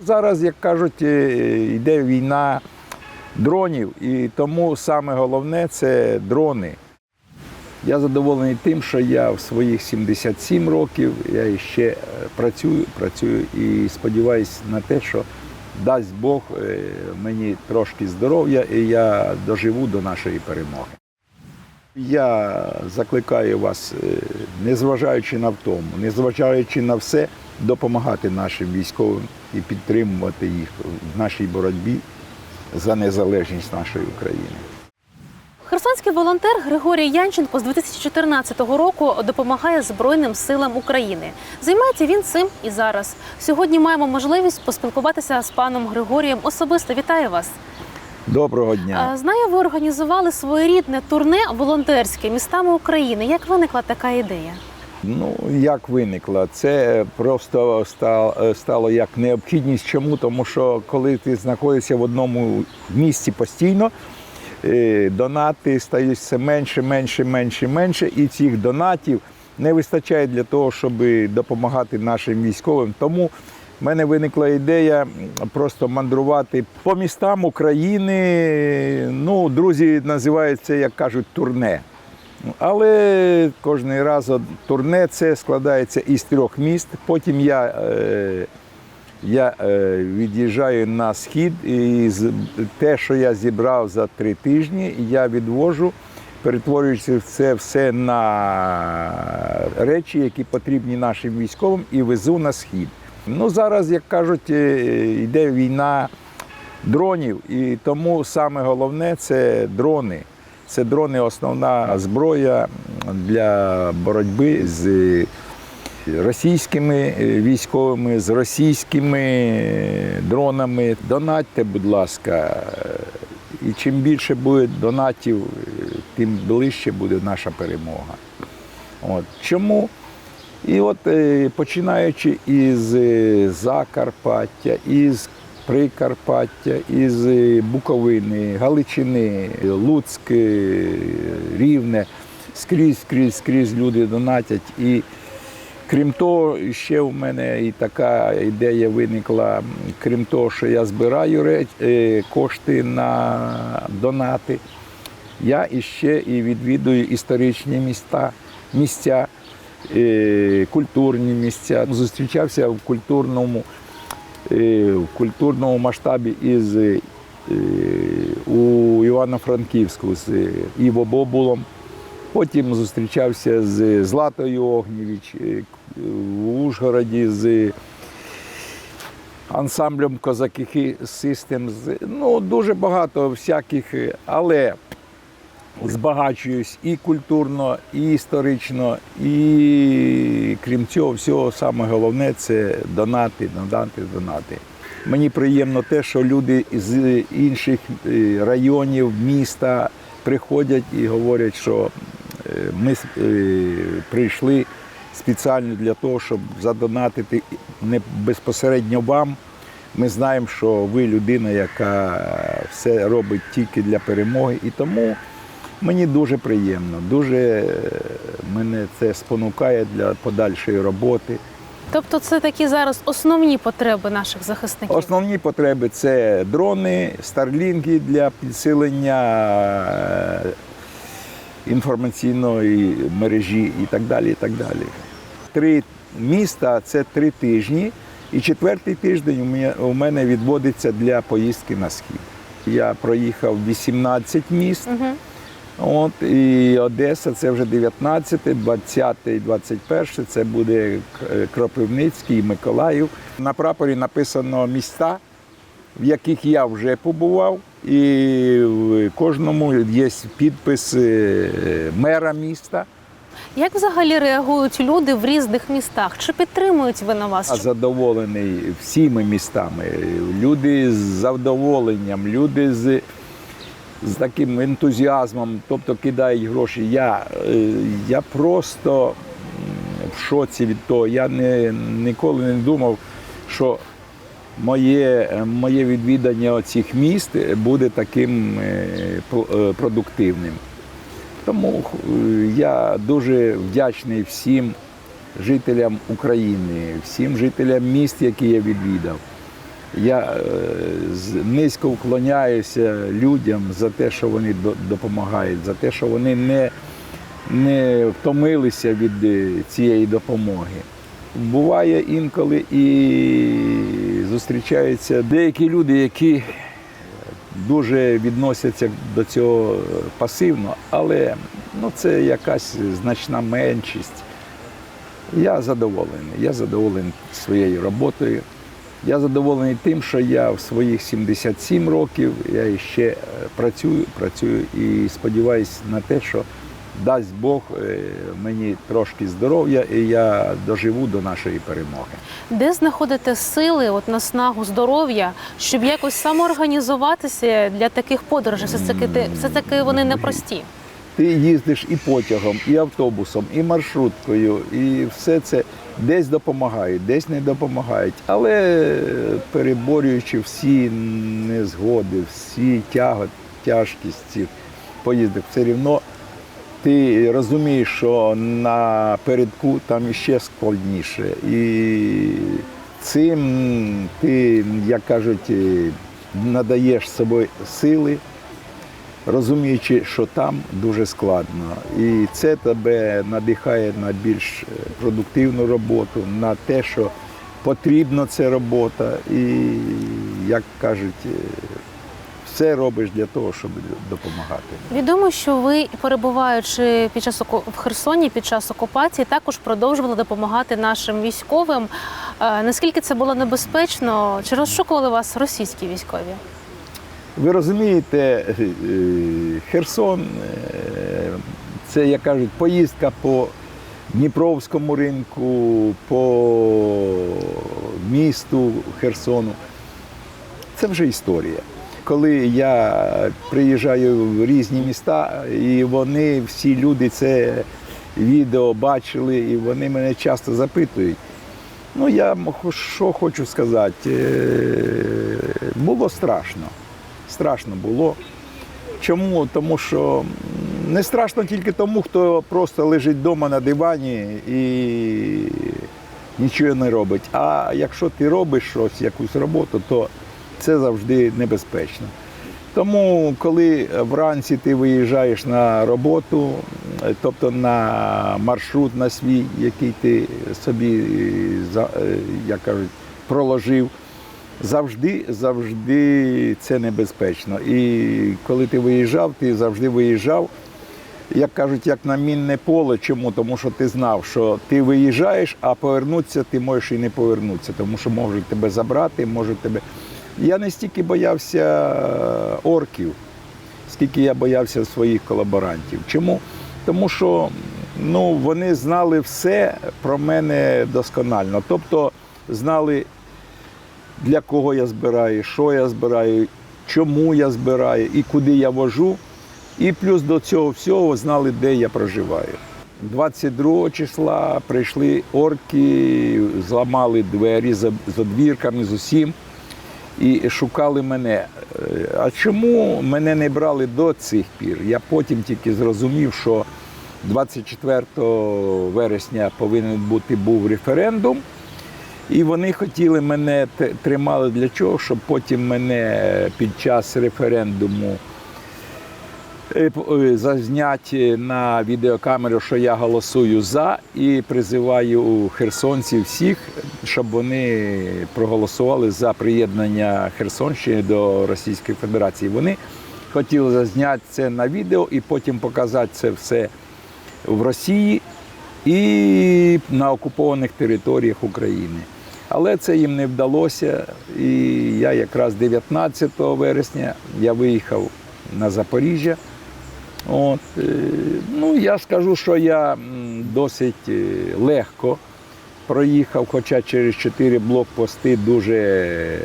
Зараз, як кажуть, е, йде війна дронів, і тому саме головне це дрони. Я задоволений тим, що я в своїх 77 років я ще е, працюю, працюю і сподіваюся на те, що дасть Бог е, мені трошки здоров'я і я доживу до нашої перемоги. Я закликаю вас, е, незважаючи на втому, незважаючи на все, допомагати нашим військовим і підтримувати їх в нашій боротьбі за незалежність нашої України. Херсонський волонтер Григорій Янченко з 2014 року допомагає Збройним силам України. Займається він цим і зараз. Сьогодні маємо можливість поспілкуватися з паном Григорієм особисто. Вітаю вас! Доброго дня! Знаю, ви організували своєрідне турне волонтерське містами України. Як виникла така ідея? Ну, як виникло? Це просто ста- стало як необхідність. Чому? Тому що коли ти знаходишся в одному місці постійно, е, донати стають все менше, менше, менше, менше, і цих донатів не вистачає для того, щоб допомагати нашим військовим. Тому в мене виникла ідея просто мандрувати по містам України. Ну, друзі називають це, як кажуть, турне. Але кожен раз турне це складається із трьох міст. Потім я, е, я е, від'їжджаю на схід, і те, що я зібрав за три тижні, я відвожу, перетворюючи це все на речі, які потрібні нашим військовим, і везу на схід. Ну, зараз, як кажуть, е, йде війна дронів, і тому саме головне це дрони. Це дрони основна зброя для боротьби з російськими е, військовими, з російськими е, дронами. Донатьте, будь ласка. І чим більше буде донатів, тим ближче буде наша перемога. От. Чому? І от е, починаючи із е, Закарпаття, із Прикарпаття, із е, Буковини, Галичини, Луцьк, Рівне, скрізь, скрізь, скрізь люди донатять. І крім того, ще у мене і така ідея виникла, крім того, що я збираю кошти на донати, я іще і відвідую історичні міста, місця культурні місця. Зустрічався в культурному, е, в культурному масштабі із е, у Івано-Франківську з Іво Бобулом. Потім зустрічався з Златою Огнєвіч е, в Ужгороді з ансамблем Козакихи Systems. Ну, дуже багато всяких, е, але збагачуюсь і культурно, і історично, і крім цього, всього саме головне це донати, донати, донати. Мені приємно те, що люди з інших е, районів міста приходять і говорять, що е, ми е, прийшли спеціально для того, щоб задонатити не безпосередньо вам. Ми знаємо, що ви людина, яка все робить тільки для перемоги, і тому мені дуже приємно, дуже е, мене це спонукає для подальшої роботи. Тобто, це такі зараз основні потреби наших захисників. Основні потреби це дрони, старлінги для підсилення е, інформаційної мережі і так далі. І так далі. Три міста це три тижні, і четвертий тиждень у мене- у мене відводиться для поїздки на схід. Я проїхав 18 міст. Угу. От і Одеса це вже 19, 20, 21 це буде Кропивницький і Миколаїв. На прапорі написано міста, в яких я вже побував, і в кожному є підпис е, мера міста. Як взагалі реагують люди в різних містах? Чи підтримують ви на вас? Я задоволений всіми містами. Люди з задоволенням, люди з, з таким ентузіазмом, тобто кидають гроші. Я, е, я просто в шоці від того. Я не, ніколи не думав, що моє, моє відвідання цих міст буде таким е, е, продуктивним. Тому я дуже вдячний всім жителям України, всім жителям міст, які я відвідав. Я е, низько вклоняюся людям за те, що вони допомагають, за те, що вони не, не втомилися від е, цієї допомоги. Буває інколи і зустрічаються деякі люди, які дуже відносяться до цього пасивно, але ну, це якась значна меншість. Я задоволений. Я задоволений своєю роботою. Я задоволений тим, що я в своїх 77 років я ще е, працюю, працюю і сподіваюся на те, що дасть Бог е, мені трошки здоров'я і я доживу до нашої перемоги. Де знаходите сили, от наснагу, здоров'я, щоб якось самоорганізуватися для таких подорожей? Все таки все таки вони непрості. Ти їздиш і потягом, і автобусом, і маршруткою, і все це десь допомагають, десь не допомагають. Але переборюючи всі незгоди, всі тяго, тяжкість цих поїздок, все рівно ти розумієш, що на передку там іще складніше. І цим ти, як кажуть, е, надаєш собі сили розуміючи, що там дуже складно. І це тебе надихає на більш е, продуктивну роботу, на те, що потрібна ця робота. І, як кажуть, е, все робиш для того, щоб допомагати. Відомо, що ви, перебуваючи під час в Херсоні під час окупації, також продовжували допомагати нашим військовим. Е, Наскільки це було небезпечно? Чи розшукували вас російські військові? Ви розумієте, е, Херсон е, це, як кажуть, поїздка по Дніпровському ринку, по місту Херсону. Це вже історія. Коли я приїжджаю в різні міста, і вони, всі люди це відео бачили, і вони мене часто запитують. Ну, я що хочу сказати, е, було страшно. Страшно було. Чому? Тому що не страшно тільки тому, хто просто лежить вдома на дивані і нічого не робить. А якщо ти робиш щось, якусь роботу, то це завжди небезпечно. Тому, коли вранці ти виїжджаєш на роботу, тобто на маршрут на свій, який ти собі, е, е, як кажуть, проложив, завжди, завжди це небезпечно. І коли ти виїжджав, ти завжди виїжджав, як кажуть, як на мінне поле. Чому? Тому що ти знав, що ти виїжджаєш, а повернутися ти можеш і не повернутися, тому що можуть тебе забрати, можуть тебе. Я не стільки боявся орків, скільки я боявся своїх колаборантів. Чому? Тому що ну, вони знали все про мене досконально. Тобто знали, для кого я збираю, що я збираю, чому я збираю і куди я вожу. І плюс до цього всього знали, де я проживаю. 22 числа прийшли орки, зламали двері з з одвірками, з усім і шукали мене. Е, А чому мене не брали до цих пір? Я потім тільки зрозумів, що 24 вересня повинен бути був референдум. І вони хотіли мене тримали для чого, щоб потім мене під час референдуму е, е, зазняти на відеокамеру, що я голосую за, і призиваю херсонців всіх, щоб вони проголосували за приєднання Херсонщини до Російської Федерації. Вони хотіли зазняти це на відео і потім показати це все в Росії і на окупованих територіях України. Але це їм не вдалося. І я якраз 19 вересня я виїхав на Запоріжжя. От, е, ну, я скажу, що я досить е, легко проїхав, хоча через чотири блокпости дуже е,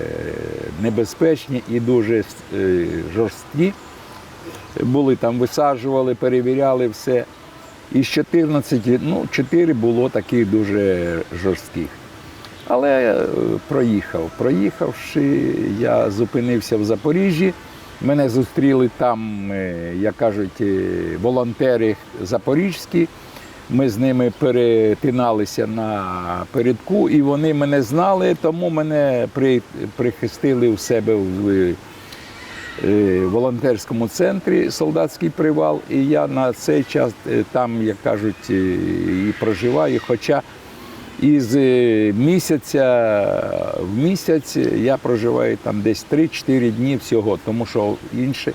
небезпечні і дуже жорсткі. Були там, висаджували, перевіряли все. Із 14, ну, 4 було таких дуже жорстких. Але е, проїхав. Проїхавши, я зупинився в Запоріжжі. Мене зустріли там, е, як кажуть, е, волонтери запорізькі. Ми з ними перетиналися на передку, і вони мене знали, тому мене при, прихистили у себе в волонтерському центрі солдатський привал. І я на цей час там, як кажуть, і проживаю. Хоча із е, місяця в місяць я проживаю там десь 3-4 дні всього, тому що інший,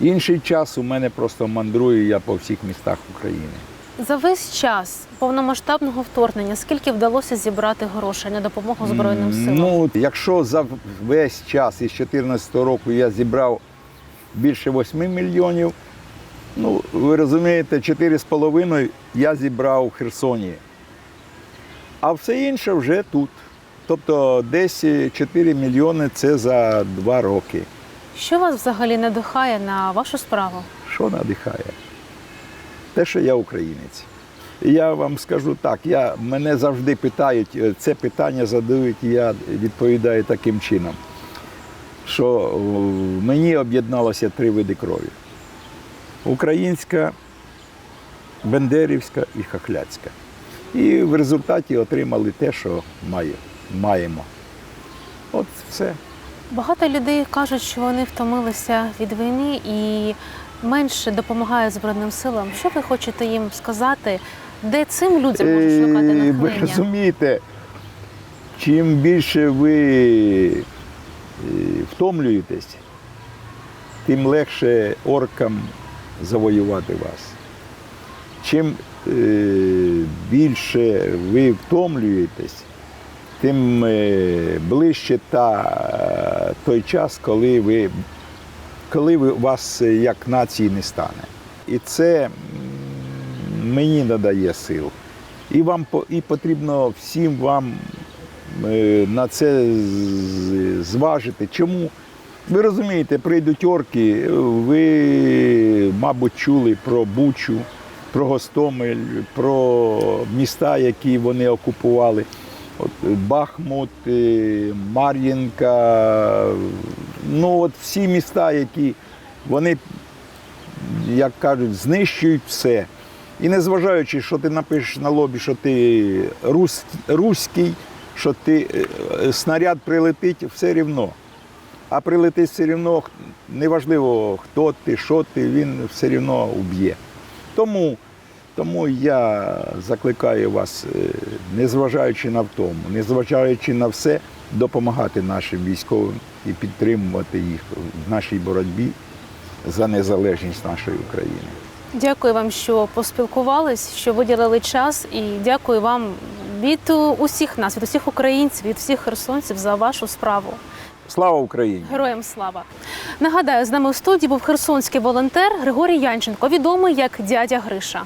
інший час у мене просто мандрую я по всіх містах України. За весь час повномасштабного вторгнення скільки вдалося зібрати грошей на допомогу Збройним силам? Ну, якщо за весь час із 2014 року я зібрав більше 8 мільйонів, ну, ви розумієте, 4,5 я зібрав у Херсоні. А все інше вже тут. Тобто десь 4 мільйони це за два роки. Що вас взагалі надихає на вашу справу? Що надихає? Те, що я українець. І я вам скажу так, я, мене завжди питають, е, це питання задають, і я відповідаю таким чином, що мені об'єдналося три види крові: українська, бендерівська і хахляцька. І в результаті отримали те, що маємо. От все. Багато людей кажуть, що вони втомилися від війни і менше допомагають Збройним силам. Що ви хочете їм сказати, де цим людям можуть шукати Е, Ви розумієте, чим більше ви е, втомлюєтесь, тим легше оркам завоювати вас. Чим е, більше ви втомлюєтесь, тим е, ближче та, той час, коли ви коли ви, вас е, як нації не стане. І це мені надає сил. І вам і потрібно всім вам е, на це зважити. Чому? Ви розумієте, прийдуть орки, ви, мабуть, чули про Бучу, про Гостомель, про міста, які вони окупували. От Бахмут, е, Мар'їнка, ну от всі міста, які вони, як кажуть, знищують все. І незважаючи, що ти напишеш на лобі, що ти рус, руський, що ти е, снаряд прилетить, все рівно. А прилетить все рівно, неважливо, хто ти, що ти, він все рівно уб'є. Тому, тому я закликаю вас, е, незважаючи на втому, незважаючи на все, допомагати нашим військовим і підтримувати їх в нашій боротьбі за незалежність нашої України. Дякую вам, що поспілкувались, що виділили час, і дякую вам від усіх нас, від усіх українців, від всіх херсонців за вашу справу. Слава Україні! Героям слава! Нагадаю, з нами в студії був херсонський волонтер Григорій Янченко, відомий як дядя Гриша.